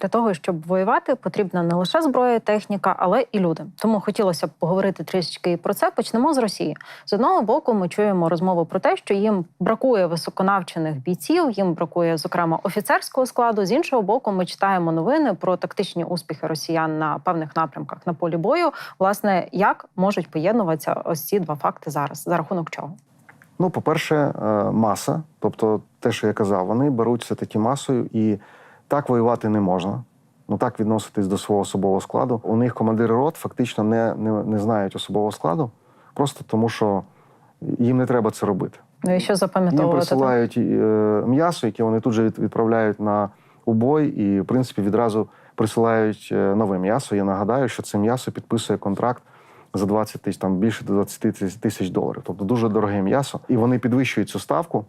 Для того щоб воювати, потрібна не лише зброя, техніка, але і люди. Тому хотілося б поговорити трішечки про це. Почнемо з Росії. З одного боку, ми чуємо розмову про те, що їм бракує високонавчених бійців, їм бракує зокрема офіцерського складу. З іншого боку, ми читаємо новини про тактичні успіхи росіян на певних напрямках на полі бою. Власне, як можуть поєднуватися ось ці два факти зараз, за рахунок чого? Ну, по-перше, е, маса, тобто те, що я казав, вони беруть все таки масою, і так воювати не можна. Ну так відноситись до свого особового складу. У них командири рот фактично не, не, не знають особового складу, просто тому що їм не треба це робити. Ну і що Їм запам'ятовувати? присилають е, м'ясо, яке вони тут же відправляють на убой, і в принципі відразу присилають е, нове м'ясо. Я нагадаю, що це м'ясо підписує контракт за 20 тисяч, там більше 20 тисяч доларів. Тобто дуже дороге м'ясо. І вони підвищують цю ставку.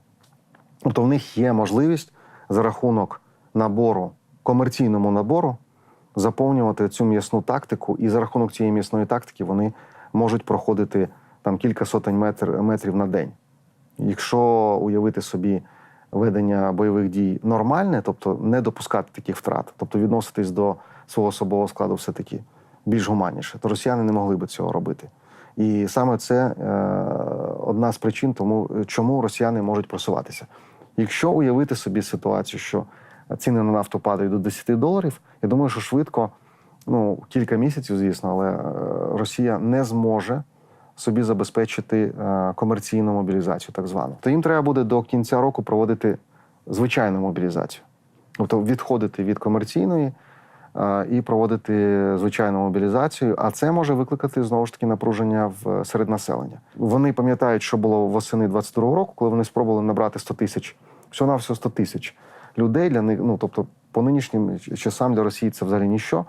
Тобто в них є можливість за рахунок набору, комерційному набору, заповнювати цю м'ясну тактику, і за рахунок цієї м'ясної тактики вони можуть проходити там кілька сотень метр, метрів на день. Якщо уявити собі ведення бойових дій нормальне, тобто не допускати таких втрат, тобто відноситись до свого особового складу все-таки більш гуманніше, то росіяни не могли би цього робити. І саме це е, одна з причин, тому чому росіяни можуть просуватися. Якщо уявити собі ситуацію, що ціни на нафту падають до 10 доларів, я думаю, що швидко, ну кілька місяців, звісно, але е, Росія не зможе собі забезпечити е, комерційну мобілізацію, так звану. То їм треба буде до кінця року проводити звичайну мобілізацію, тобто відходити від комерційної е, і проводити звичайну мобілізацію. А це може викликати знову ж таки напруження в серед населення. Вони пам'ятають, що було восени 22 року, коли вони спробували набрати 100 тисяч, всього на всього 100 тисяч людей для них. Ну тобто, по нинішнім часам для Росії це взагалі ніщо.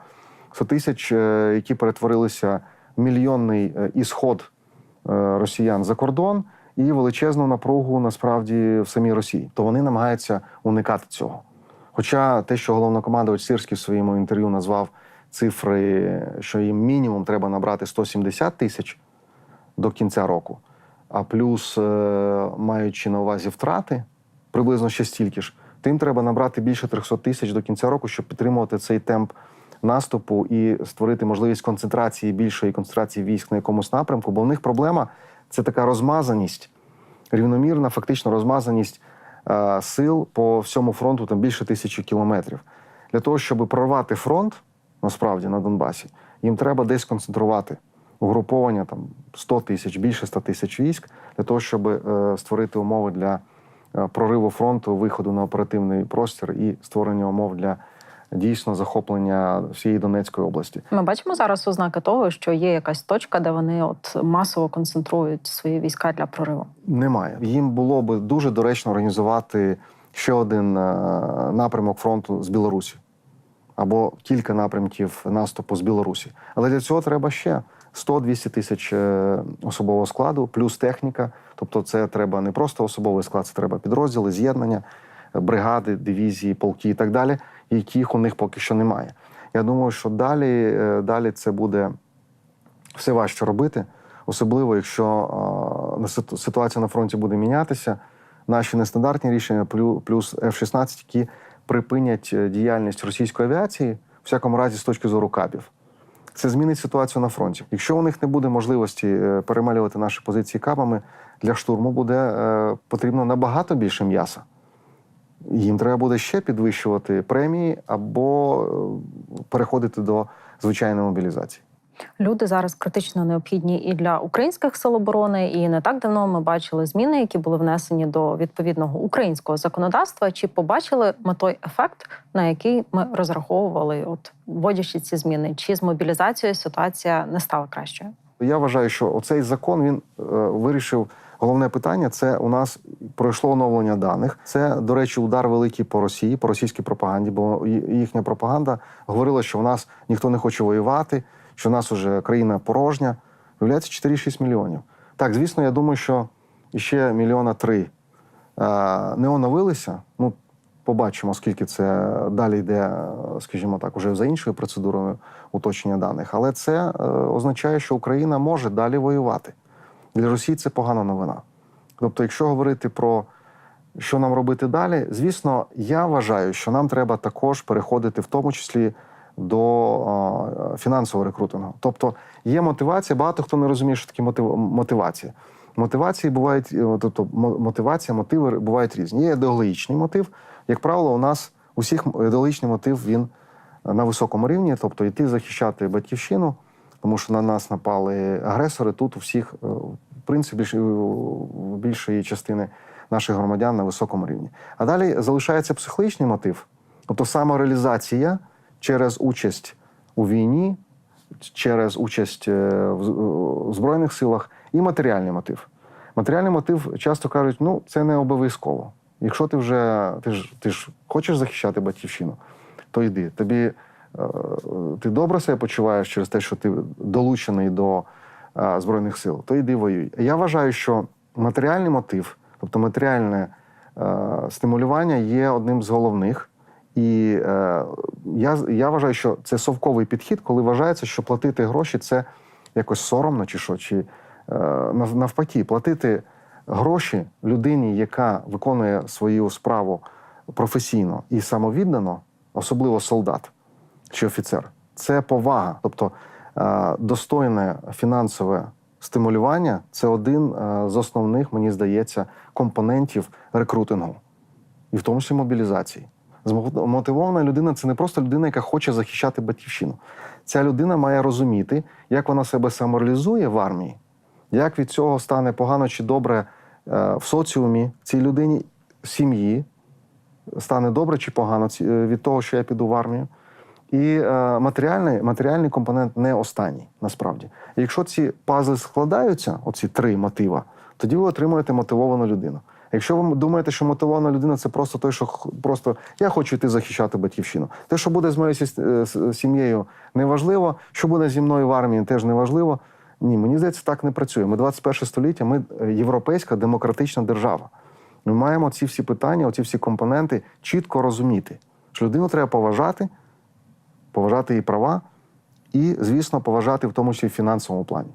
100 тисяч, е, які перетворилися в мільйонний е, ісход е, росіян за кордон і величезну напругу насправді в самій Росії. То вони намагаються уникати цього. Хоча те, що головнокомандувач Сирський в своєму інтерв'ю назвав цифри, що їм мінімум треба набрати 170 тисяч до кінця року, а плюс, маючи на увазі втрати, приблизно ще стільки ж, то їм треба набрати більше 300 тисяч до кінця року, щоб підтримувати цей темп наступу і створити можливість концентрації більшої концентрації військ на якомусь напрямку. Бо в них проблема це така розмазаність, рівномірна, фактично розмазаність е, сил по всьому фронту там більше тисячі кілометрів. Для того, щоб прорвати фронт, насправді на Донбасі, їм треба десь концентрувати угруповання там 100 тисяч, більше 100 тисяч військ, для того, щоб е, створити умови для прориву фронту, виходу на оперативний простір і створення умов для дійсно захоплення всієї Донецької області. Ми бачимо зараз ознаки того, що є якась точка, де вони от масово концентрують свої війська для прориву. Немає. Їм було би дуже доречно організувати ще один е, напрямок фронту з Білорусі або кілька напрямків наступу з Білорусі. Але для цього треба ще 100-200 тисяч е, особового складу, плюс техніка. Тобто, це треба не просто особовий склад, це треба підрозділи, з'єднання, е, бригади, дивізії, полки і так далі, яких у них поки що немає. Я думаю, що далі, е, далі це буде все важче робити, особливо якщо ситуація на фронті буде мінятися. Наші нестандартні рішення, плю- плюс F-16, які припинять діяльність російської авіації, в всякому разі, з точки зору кабів. Це змінить ситуацію на фронті. Якщо у них не буде можливості е, перемалювати наші позиції кабами, для штурму буде е, потрібно набагато більше м'яса. Їм треба буде ще підвищувати премії або е, переходити до звичайної мобілізації. Люди зараз критично необхідні і для українських сил оборони. І не так давно ми бачили зміни, які були внесені до відповідного українського законодавства. Чи побачили ми той ефект, на який ми розраховували, от вводячи ці зміни? Чи з мобілізацією ситуація не стала кращою? Я вважаю, що оцей закон він е, вирішив головне питання. Це у нас пройшло оновлення даних. Це, до речі, удар великий по Росії, по російській пропаганді, бо їхня пропаганда говорила, що в нас ніхто не хоче воювати, що в нас уже країна порожня. Виявляється 4-6 мільйонів. Так, звісно, я думаю, що ще мільйона три не оновилися. Ну, побачимо, скільки це далі йде, скажімо так, уже за іншою процедурою уточнення даних. Але це е, означає, що Україна може далі воювати. Для Росії це погана новина. Тобто, якщо говорити про Що нам робити далі? Звісно, я вважаю, що нам треба також переходити в тому числі до е, фінансового рекрутингу. Тобто є мотивація, багато хто не розуміє, що таке мотив- мотивація. Мотивації бувають, е, тобто мотивація, мотиви бувають різні. Є ідеологічний мотив. Як правило, у нас усіх ідеологічний мотив він на високому рівні, тобто йти захищати батьківщину, тому що на нас напали агресори. Тут у всіх, е, в принципі, більш- більшої частини наших громадян на високому рівні. А далі залишається психологічний мотив, тобто самореалізація через участь у війні, через участь е, в Збройних силах і матеріальний мотив. Матеріальний мотив часто кажуть, ну це не обов'язково. Якщо ти вже ти ж, ти ж хочеш захищати батьківщину, то йди. Тобі е, ти добре себе почуваєш через те, що ти долучений до е, Збройних сил, то йди воюй. Я вважаю, що матеріальний мотив, тобто матеріальне е, стимулювання, є одним з головних. І е, я, я вважаю, що це совковий підхід, коли вважається, що платити гроші це якось соромно чи що, чи е, навпаки, платити гроші людині, яка виконує свою справу професійно і самовіддано, особливо солдат чи офіцер, це повага. Тобто е, достойне фінансове стимулювання це один е, з основних, мені здається, компонентів рекрутингу, і в тому числі мобілізації. Змо- Мотивована людина це не просто людина, яка хоче захищати батьківщину. Ця людина має розуміти, як вона себе самореалізує в армії, як від цього стане погано чи добре е, в соціумі цій людині, в сім'ї, стане добре чи погано е, від того, що я піду в армію. І е, матеріальний, матеріальний компонент не останній, насправді. Якщо ці пазли складаються, оці три мотива, тоді ви отримуєте мотивовану людину. Якщо ви думаєте, що мотивована людина це просто той, що просто я хочу йти захищати батьківщину. Те, що буде з моєю е, сім'єю, неважливо, що буде зі мною в армії, теж неважливо. Ні, мені здається, так не працює. Ми 21 століття, ми європейська демократична держава. Ми маємо ці всі питання, оці всі компоненти чітко розуміти, що людину треба поважати, поважати її права і, звісно, поважати в тому числі в фінансовому плані.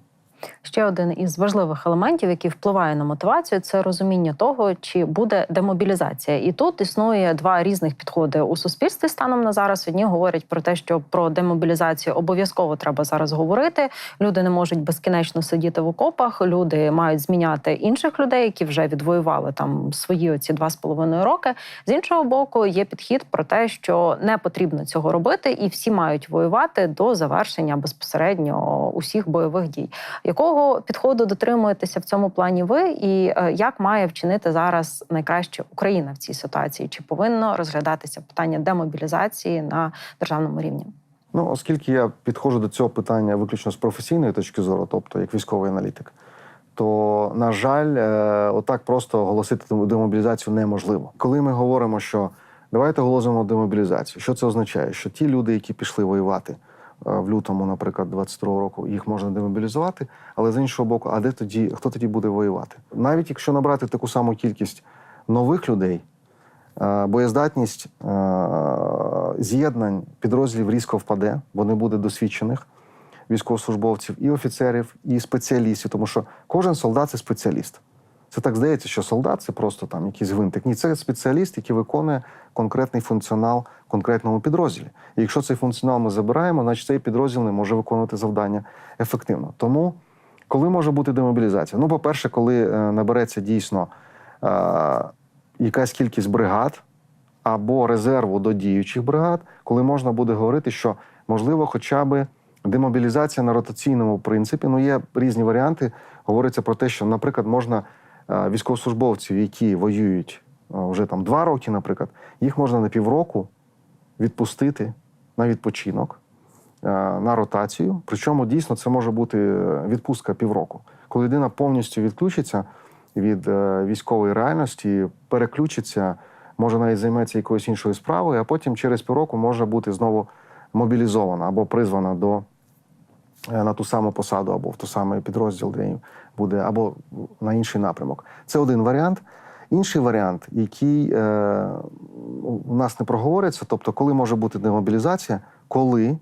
Ще один із важливих елементів, який впливає на мотивацію, це розуміння того, чи буде демобілізація. І тут існує два різних підходи у суспільстві станом на зараз. Одні говорять про те, що про демобілізацію обов'язково треба зараз говорити. Люди не можуть безкінечно сидіти в окопах. Люди мають зміняти інших людей, які вже відвоювали там свої оці два з половиною роки. З іншого боку, є підхід про те, що не потрібно цього робити, і всі мають воювати до завершення безпосередньо усіх бойових дій. Якого підходу дотримуєтеся в цьому плані ви, і е, як має вчинити зараз найкраще Україна в цій ситуації? Чи повинно розглядатися питання демобілізації на державному рівні? Ну, оскільки я підходжу до цього питання виключно з професійної точки зору, тобто як військовий аналітик, то, на жаль, е, отак просто оголосити демобілізацію неможливо. Коли ми говоримо, що давайте оголосимо демобілізацію, що це означає? Що ті люди, які пішли воювати в лютому, наприклад, 22 року, їх можна демобілізувати, але з іншого боку, а де тоді хто тоді буде воювати? Навіть якщо набрати таку саму кількість нових людей, е, боєздатність е, з'єднань підрозділів різко впаде, бо не буде досвідчених військовослужбовців, і офіцерів, і спеціалістів, тому що кожен солдат це спеціаліст. Це так здається, що солдат це просто там якийсь гвинтик. Ні, це спеціаліст, який виконує конкретний функціонал конкретному підрозділі. І якщо цей функціонал ми забираємо, значить цей підрозділ не може виконувати завдання ефективно. Тому коли може бути демобілізація? Ну, по-перше, коли е, набереться дійсно е, якась кількість бригад або резерву до діючих бригад, коли можна буде говорити, що можливо, хоча б демобілізація на ротаційному принципі. Ну, є різні варіанти. Говориться про те, що, наприклад, можна військовослужбовців, які воюють е, вже там два роки, наприклад, їх можна на півроку відпустити на відпочинок, е, на ротацію. Причому дійсно це може бути е, відпустка півроку, коли людина повністю відключиться від е, військової реальності, переключиться, може навіть займеться якоюсь іншою справою, а потім через півроку може бути знову мобілізована або призвана до е, на ту саму посаду, або в ту самий підрозділ, де їм буде, або на інший напрямок. Це один варіант. Інший варіант, який е, у нас не проговориться, тобто, коли може бути демобілізація, коли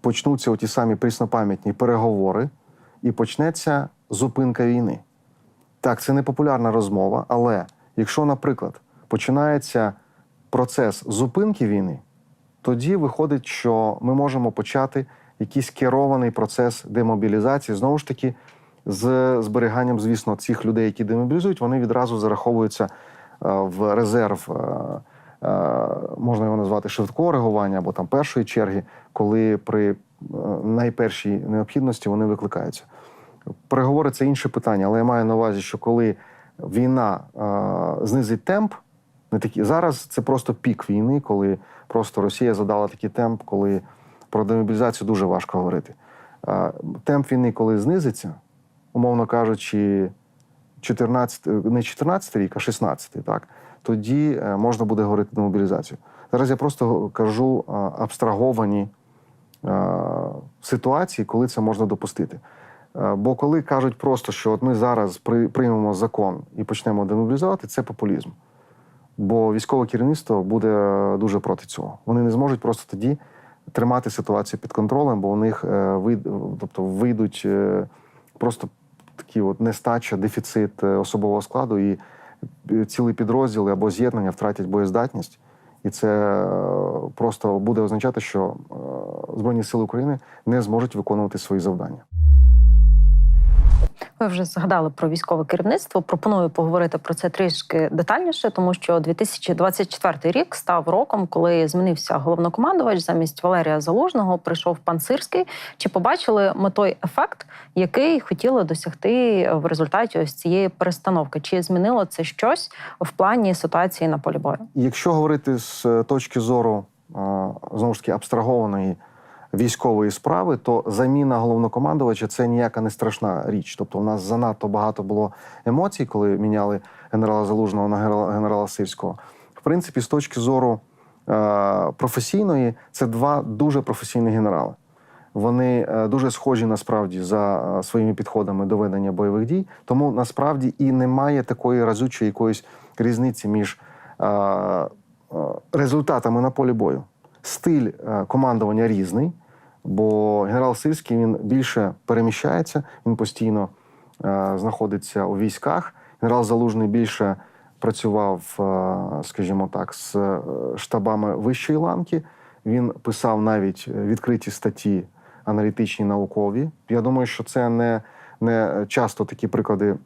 почнуться ті самі пріснопам'ятні переговори і почнеться зупинка війни. Так, це не популярна розмова, але Якщо, наприклад, починається процес зупинки війни, тоді виходить, що ми можемо почати якийсь керований процес демобілізації. Знову ж таки, з зберіганням, звісно, цих людей, які демобілізують, вони відразу зараховуються е, в резерв. е, е, Можна його назвати швидкого реагування або там першої черги, коли при найпершій необхідності вони викликаються. Переговори це інше питання, але я маю на увазі, що коли війна знизить темп, не такі зараз це просто пік війни, коли просто Росія задала такий темп, коли про демобілізацію дуже важко говорити. Е, темп війни, коли знизиться, умовно кажучи, 14, не 14 рік, а 16, так, тоді е, можна буде говорити про мобілізацію. Зараз я просто кажу е, абстраговані е, ситуації, коли це можна допустити. Е, Бо коли кажуть просто, що от ми зараз приймемо закон і почнемо демобілізувати, це популізм. Бо військове керівництво буде дуже проти цього. Вони не зможуть просто тоді тримати ситуацію під контролем, бо у них е, тобто вийдуть е, просто такі от нестача, дефіцит е, особового складу, і цілий підрозділи або з'єднання втратять боєздатність. І це просто буде означати, що Збройні Сили України не зможуть виконувати свої завдання. Ви вже згадали про військове керівництво. Пропоную поговорити про це трішки детальніше, тому що 2024 рік став роком, коли змінився головнокомандувач. Замість Валерія Залужного прийшов пан Сирський. Чи побачили ми той ефект, який хотіли досягти в результаті ось цієї перестановки? Чи змінило це щось в плані ситуації на полі бою? Якщо говорити з точки зору е, знову ж таки абстрагованої військової справи, то заміна головнокомандувача це ніяка не страшна річ. Тобто, у нас занадто багато було емоцій, коли міняли генерала Залужного на генерала, Сирського. В принципі, з точки зору е, професійної, це два дуже професійні генерали. Вони е, дуже схожі насправді за е, своїми підходами до ведення бойових дій. Тому насправді і немає такої разючої якоїсь різниці між е, результатами на полі бою. Стиль командування різний, бо генерал Сирський він більше переміщається, він постійно е, знаходиться у військах. Генерал Залужний більше працював, е, скажімо так, з е, штабами вищої ланки. Він писав навіть відкриті статті аналітичні наукові. Я думаю, що це не, не часто такі приклади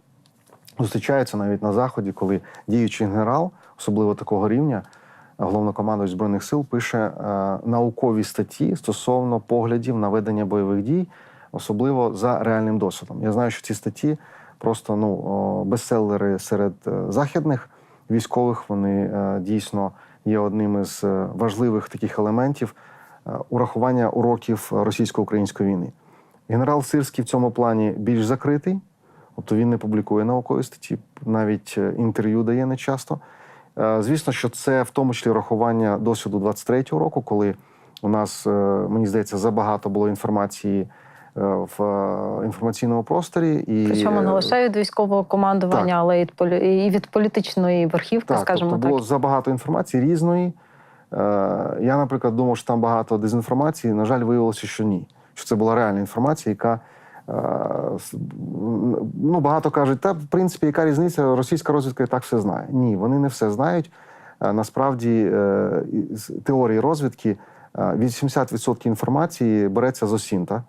зустрічаються навіть на заході, коли діючий генерал, особливо такого рівня, головнокомандувач збройних сил, пише е, наукові статті стосовно поглядів на ведення бойових дій, особливо за реальним досвідом. Я знаю, що ці статті просто ну бестселери серед е, західних військових. Вони е, дійсно є одним із важливих таких елементів урахування уроків російсько-української війни. Генерал Сирський в цьому плані більш закритий, тобто він не публікує наукові статті, навіть інтерв'ю дає нечасто. Е, Звісно, що це в тому числі врахування досвіду 23-го року, коли у нас, е, мені здається, забагато було інформації е, в е, інформаційному просторі. І, Причому не е, лише від військового командування, так. але і від політичної верхівки, так, скажімо тобто так. було забагато інформації різної. Е, Я, наприклад, думав, що там багато дезінформації. На жаль, виявилося, що ні. Що це була реальна інформація, яка е, ну, багато кажуть, та в принципі, яка різниця? Російська розвідка і так все знає. Ні, вони не все знають. Е, Насправді, е, з теорії розвідки е, 80% інформації береться з ОСІНТа,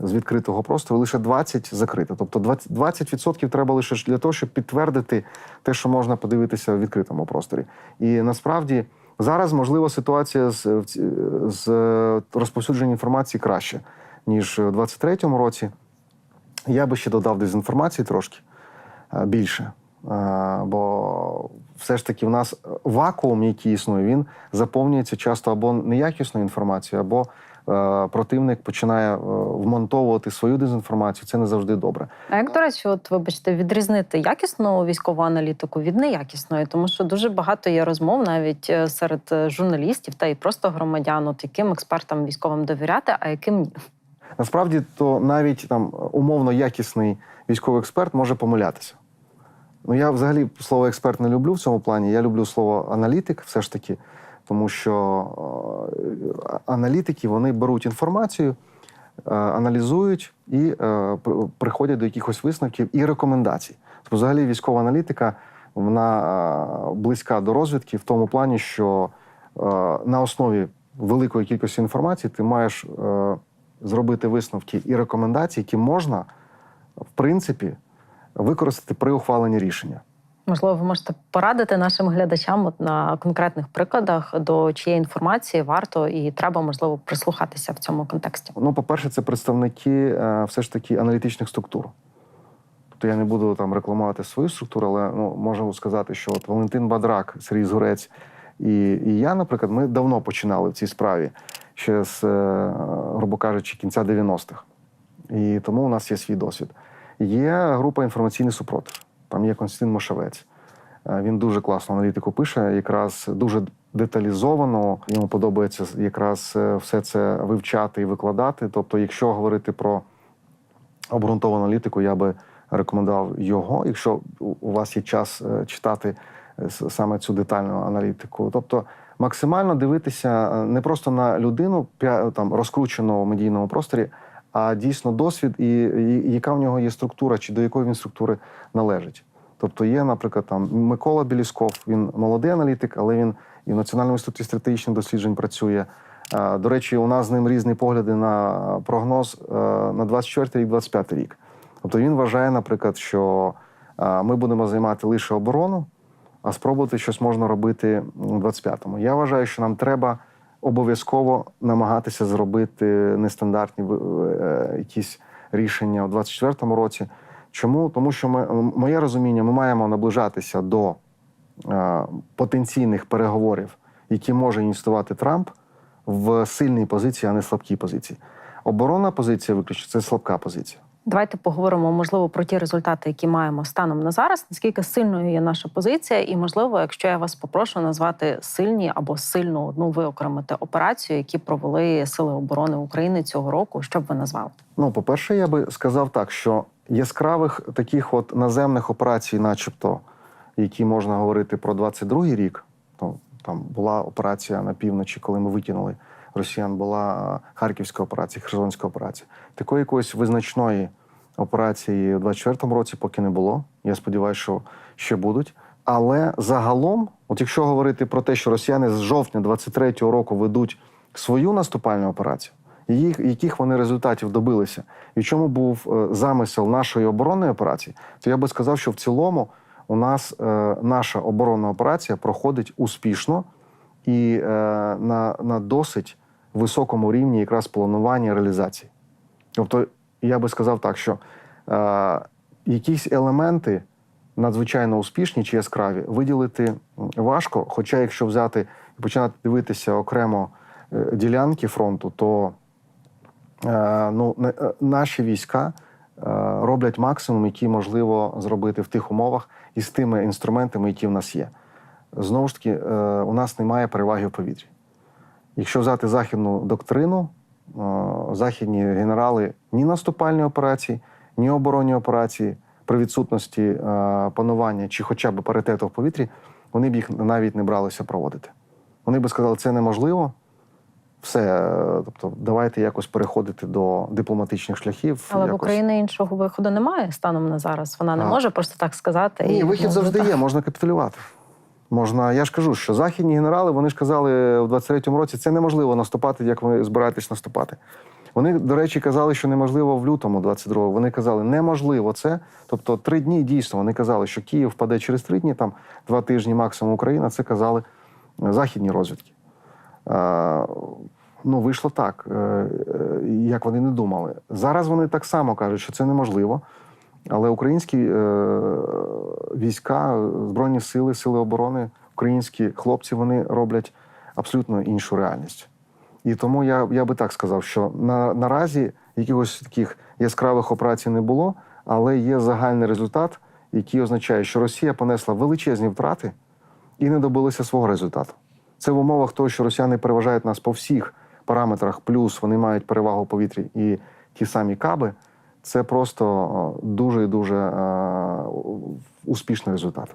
з відкритого простору, лише 20 закрито. Тобто 20%, 20% треба лише для того, щоб підтвердити те, що можна подивитися в відкритому просторі. І насправді зараз можливо ситуація з, з розповсюдженням інформації краще, ніж у 23-му році. Я би ще додав дезінформації трошки е, більше. Е, Бо все ж таки в нас вакуум, який існує, він заповнюється часто або неякісною інформацією, або е, противник починає вмонтовувати свою дезінформацію. Це не завжди добре. А як, до речі, от вибачте, відрізнити якісну військову аналітику від неякісної, тому що дуже багато є розмов навіть серед журналістів та й просто громадян, от яким експертам військовим довіряти, а яким ні. Насправді, то навіть там умовно якісний військовий експерт може помилятися. Ну, я взагалі слово експерт не люблю в цьому плані. Я люблю слово аналітик, все ж таки, тому що е, аналітики вони беруть інформацію, е, аналізують і е, приходять до якихось висновків і рекомендацій. Тобто, взагалі, військова аналітика вона близька до розвідки в тому плані, що на основі великої кількості інформації ти маєш зробити висновки і рекомендації, які можна, в принципі, використати при ухваленні рішення. Можливо, ви можете порадити нашим глядачам от на конкретних прикладах, до чиєї інформації варто і треба можливо прислухатися в цьому контексті. Ну, по-перше, це представники е, все ж таки аналітичних структур. Тобто я не буду там рекламувати свою структуру, але ну, можу сказати, що от Валентин Бадрак, Сергій Згурець і, і я, наприклад, ми давно починали в цій справі ще з, е, грубо кажучи, кінця 90-х. І тому у нас є свій досвід. Є група інформаційний супротив. Там є Константин Мошевець. Е, Він дуже класно аналітику пише, якраз дуже деталізовано. Йому подобається якраз е, все це вивчати і викладати. Тобто, якщо говорити про обґрунтовану аналітику, я би рекомендував його, якщо у- вас є час читати саме цю детальну аналітику. Тобто максимально дивитися е, не просто на людину, пя- там розкручену в медійному просторі, а дійсно досвід і, і яка в нього є структура, чи до якої він структури належить. Тобто є, наприклад, там Микола Білісков, він молодий аналітик, але він і в Національному інституті стратегічних досліджень працює. Е, До речі, у нас з ним різні погляди на прогноз е, на 24 рік, 25 рік. Тобто він вважає, наприклад, що е, ми будемо займати лише оборону, а спробувати щось можна робити у 25-му. Я вважаю, що нам треба обов'язково намагатися зробити нестандартні е, якісь рішення у 24-му році. Чому? Тому що ми, моє розуміння, ми маємо наближатися до е, потенційних переговорів, які може ініціювати Трамп в сильній позиції, а не слабкій позиції. Оборонна позиція виключно це слабка позиція. Давайте поговоримо, можливо, про ті результати, які маємо станом на зараз. Наскільки сильною є наша позиція, і можливо, якщо я вас попрошу назвати сильні або сильну одну виокремити операцію, які провели сили оборони України цього року, що б ви назвали? Ну, по-перше, я би сказав так, що яскравих таких от наземних операцій, начебто, які можна говорити про 22-й рік, ну, там була операція на півночі, коли ми викинули росіян, була Харківська операція, Херсонська операція. Такої якоїсь визначної операції у 24-му році поки не було. Я сподіваюся, що ще будуть. Але загалом, от якщо говорити про те, що росіяни з жовтня 23-го року ведуть свою наступальну операцію, їх, яких вони результатів добилися, і чому був е, замисел нашої оборонної операції, то я би сказав, що в цілому у нас е, наша оборонна операція проходить успішно і е, на, на досить високому рівні якраз планування реалізації. Тобто, я би сказав так, що е, якісь елементи надзвичайно успішні чи яскраві виділити важко. Хоча, якщо взяти і починати дивитися окремо е, ділянки фронту, то е, ну, не- е, наші війська е, роблять максимум, який можливо зробити в тих умовах і з тими інструментами, які в нас є. Знову ж таки, е, у нас немає переваги в повітрі. Якщо взяти західну доктрину, західні генерали ні наступальні операції, ні оборонні операції при відсутності е, панування чи хоча б паритету в повітрі, вони б їх навіть не бралися проводити. Вони би сказали, це неможливо. Все, е, тобто, давайте якось переходити до дипломатичних шляхів. Але в якось. України іншого виходу немає станом на зараз. Вона не А. може просто так сказати. Ні, і, вихід ну, завжди так. є, можна капітулювати. Можна, я ж кажу, що західні генерали вони ж казали в 23-му році, це неможливо наступати, як ви збираєтесь наступати. Вони, до речі, казали, що неможливо в лютому 22-го. Вони казали, неможливо це. Тобто три дні дійсно вони казали, що Київ впаде через три дні, там два тижні максимум Україна. Це казали е, західні розвідки. Е, ну, вийшло так, е, е, як вони не думали. Зараз вони так само кажуть, що це неможливо. Але українські е, війська, збройні сили, сили оборони, українські хлопці вони роблять абсолютно іншу реальність. І тому я, я би так сказав, що на, наразі якихось таких яскравих операцій не було, але є загальний результат, який означає, що Росія понесла величезні втрати і не добилася свого результату. Це в умовах того, що росіяни переважають нас по всіх параметрах, плюс вони мають перевагу в повітрі і ті самі каби. Це просто е, дуже і дуже е, успішний результат.